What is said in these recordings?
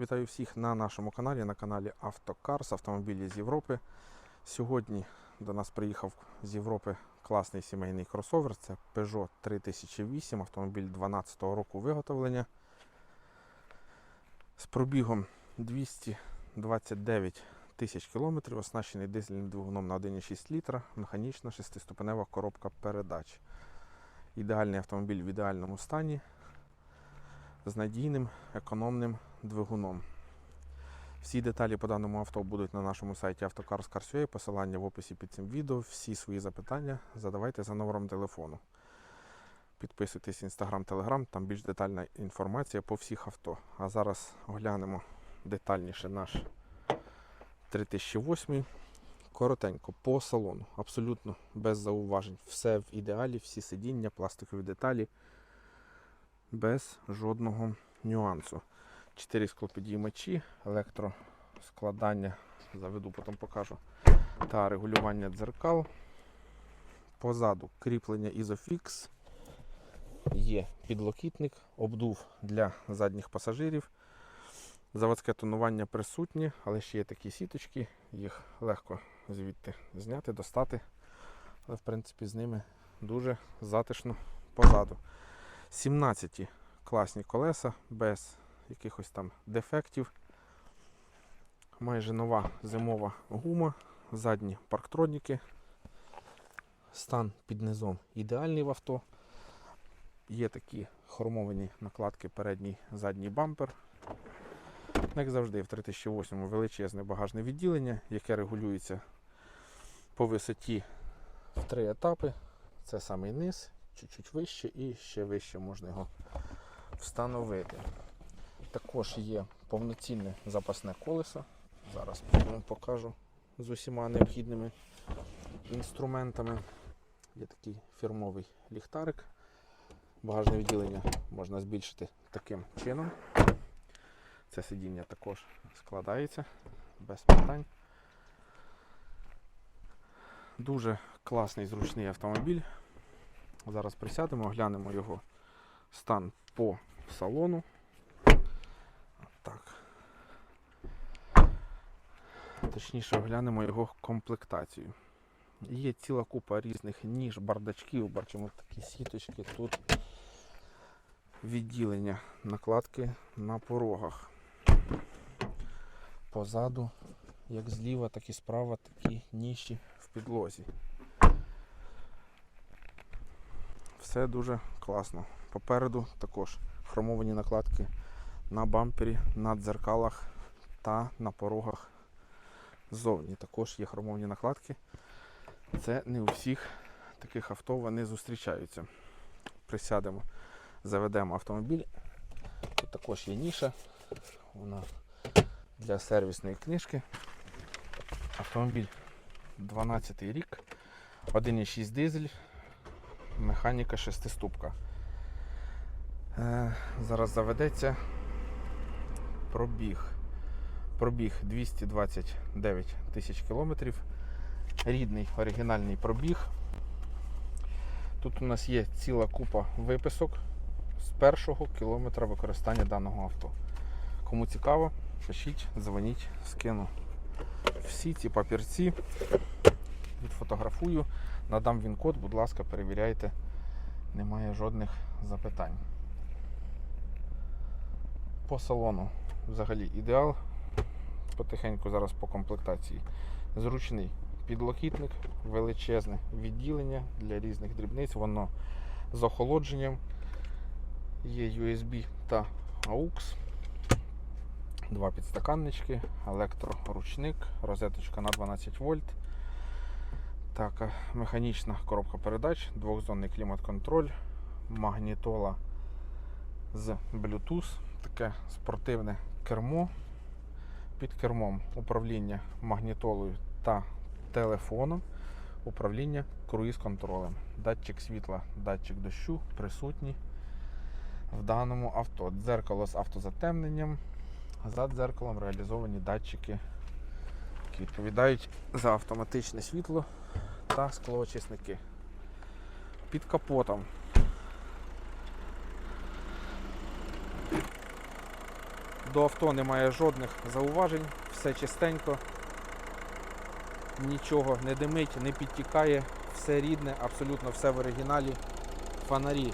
Вітаю всіх на нашому каналі, на каналі Автокарс, автомобілі з Європи. Сьогодні до нас приїхав з Європи класний сімейний кросовер. Це Peugeot 3008, автомобіль 12 року виготовлення. З пробігом 229 тисяч кілометрів, оснащений дизельним двигуном на 1,6 літра, механічна шестиступенева коробка передач. Ідеальний автомобіль в ідеальному стані з надійним економним двигуном. Всі деталі по даному авто будуть на нашому сайті Автокарс.Car.ua, посилання в описі під цим відео. Всі свої запитання задавайте за номером телефону. Підписуйтесь Instagram, Telegram, там більш детальна інформація по всіх авто. А зараз оглянемо детальніше наш 3008. Коротенько, по салону, абсолютно без зауважень. Все в ідеалі, всі сидіння, пластикові деталі, без жодного нюансу. 4 склопідіймачі, електроскладання, заведу, потім покажу, та регулювання дзеркал. Позаду кріплення Isofix, є підлокітник, обдув для задніх пасажирів. Заводське тонування присутнє, але ще є такі сіточки, їх легко звідти зняти, достати. Але в принципі з ними дуже затишно позаду. 17 класні колеса без якихось там дефектів. Майже нова зимова гума, задні парктроніки. Стан під низом ідеальний в авто. Є такі хромовані накладки передній задній бампер. Як завжди, в 3008 величезне багажне відділення, яке регулюється по висоті в три етапи. Це самий низ, чуть-чуть вище і ще вище можна його встановити. Також є повноцінне запасне колесо. Зараз вам покажу з усіма необхідними інструментами. Є такий фірмовий ліхтарик. Багажне відділення можна збільшити таким чином. Це сидіння також складається без питань. Дуже класний зручний автомобіль. Зараз присядемо, оглянемо його стан по салону. Так. Точніше, оглянемо його комплектацію. Є ціла купа різних ніж, бардачків, бачимо такі сіточки, тут відділення накладки на порогах. Позаду, як зліва, так і справа, такі ніші в підлозі. Все дуже класно. Попереду також хромовані накладки на бампері, на дзеркалах та на порогах ззовні. Також є хромовані накладки. Це не у всіх таких авто вони зустрічаються. Присядемо, заведемо автомобіль. Тут також є ніша. Вона для сервісної книжки. Автомобіль 12 рік, 1,6 дизель, механіка 6 ступка. Е, зараз заведеться пробіг. Пробіг 229 тисяч кілометрів. Рідний оригінальний пробіг. Тут у нас є ціла купа виписок з першого кілометра використання даного авто. Кому цікаво, пишіть, дзвоніть, скину всі ці папірці, відфотографую, надам він код, будь ласка, перевіряйте, немає жодних запитань. По салону взагалі ідеал. Потихеньку зараз по комплектації. Зручний підлокітник, величезне відділення для різних дрібниць, воно з охолодженням. Є USB та AUX. Два підстаканнички, електроручник, розеточка на 12 вольт. Так, механічна коробка передач, двохзонний клімат-контроль, магнітола з Bluetooth, таке спортивне кермо. Під кермом управління магнітолою та телефоном, управління круїз-контролем. Датчик світла, датчик дощу присутні в даному авто. Дзеркало з автозатемненням. За дзеркалом реалізовані датчики, які відповідають за автоматичне світло та склоочисники. Під капотом До авто немає жодних зауважень, все чистенько, нічого не димить, не підтікає, все рідне, абсолютно все в оригіналі. Фонарі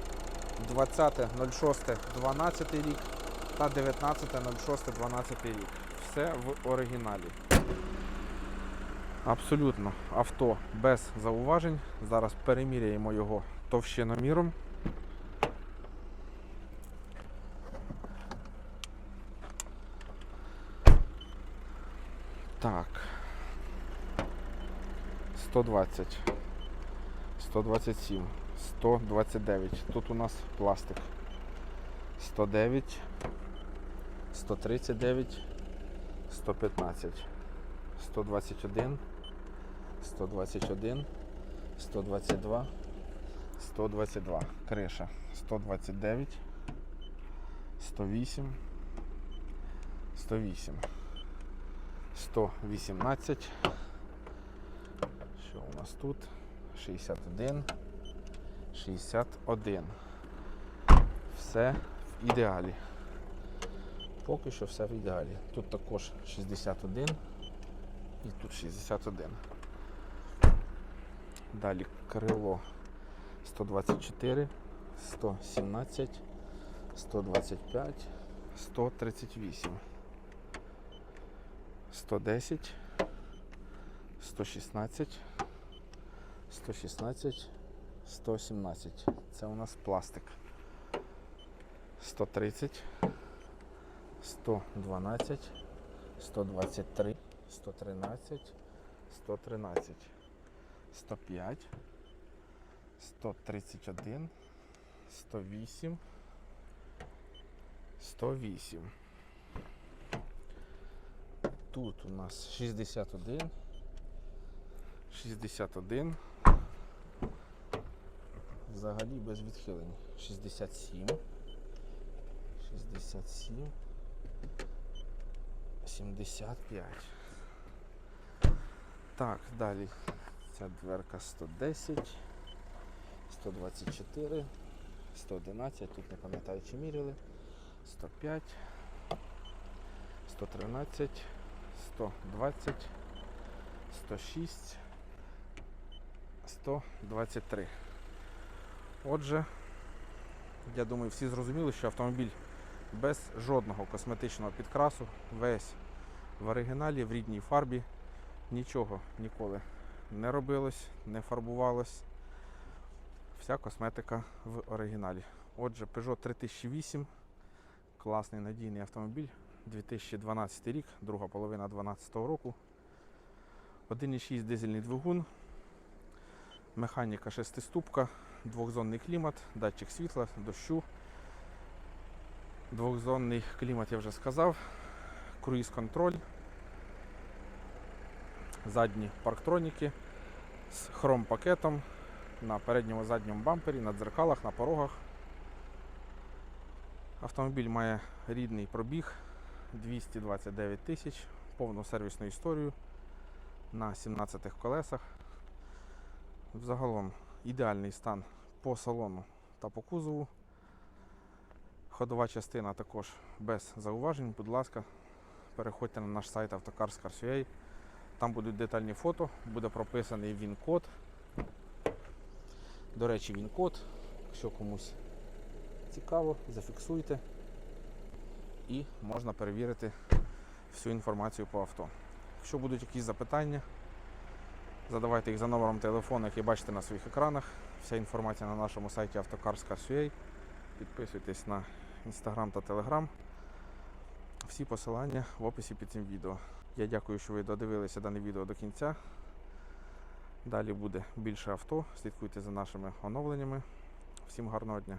20.06.12 рік та 19.06.12 рік. Все в оригіналі. Абсолютно авто без зауважень. Зараз переміряємо його товщиноміром. Так. 120. 127. 129. Тут у нас пластик. 109. 139. 115. 121. 121. 122. 122. Криша. 129. 108. 108. 118. Що у нас тут? 61. 61. Все в ідеалі. Поки що все в ідеалі. Тут також 61 і тут 61. Далі крило 124, 117, 125, 138, 110, 116, 116, 117. Це у нас пластик. 130, 112, 123, 113, 113, 105, 131, 108, 108. Тут у нас 61, 61. Взагалі без відхилень. 67. 67. 75. Так, далі. Ця дверка 110, 124, 111, тут не пам'ятаю, чи міряли. 105, 113, 120, 106, 123. Отже, я думаю, всі зрозуміли, що автомобіль без жодного косметичного підкрасу, весь в оригіналі, в рідній фарбі, нічого ніколи не робилось, не фарбувалось. Вся косметика в оригіналі. Отже, Peugeot 3008, класний надійний автомобіль, 2012 рік, друга половина 2012 року. 1,6 дизельний двигун, механіка шестиступка, двохзонний клімат, датчик світла, дощу. Двохзонний клімат я вже сказав. Круїз контроль. Задні парктроніки з хром-пакетом на передньому задньому бампері, на дзеркалах, на порогах. Автомобіль має рідний пробіг 229 тисяч, повну сервісну історію на 17 колесах. Взагалом ідеальний стан по салону та по кузову. Ходова частина також без зауважень. Будь ласка, переходьте на наш сайт Автокарс.ua. Там будуть детальні фото, буде прописаний він-код. До речі, він-код, якщо комусь цікаво, зафіксуйте і можна перевірити всю інформацію по авто. Якщо будуть якісь запитання, задавайте їх за номером телефону, який бачите на своїх екранах. Вся інформація на нашому сайті Автокарс.ua. Підписуйтесь на інстаграм та телеграм. Всі посилання в описі під цим відео. Я дякую, що ви додивилися дане відео до кінця. Далі буде більше авто. Слідкуйте за нашими оновленнями. Всім гарного дня!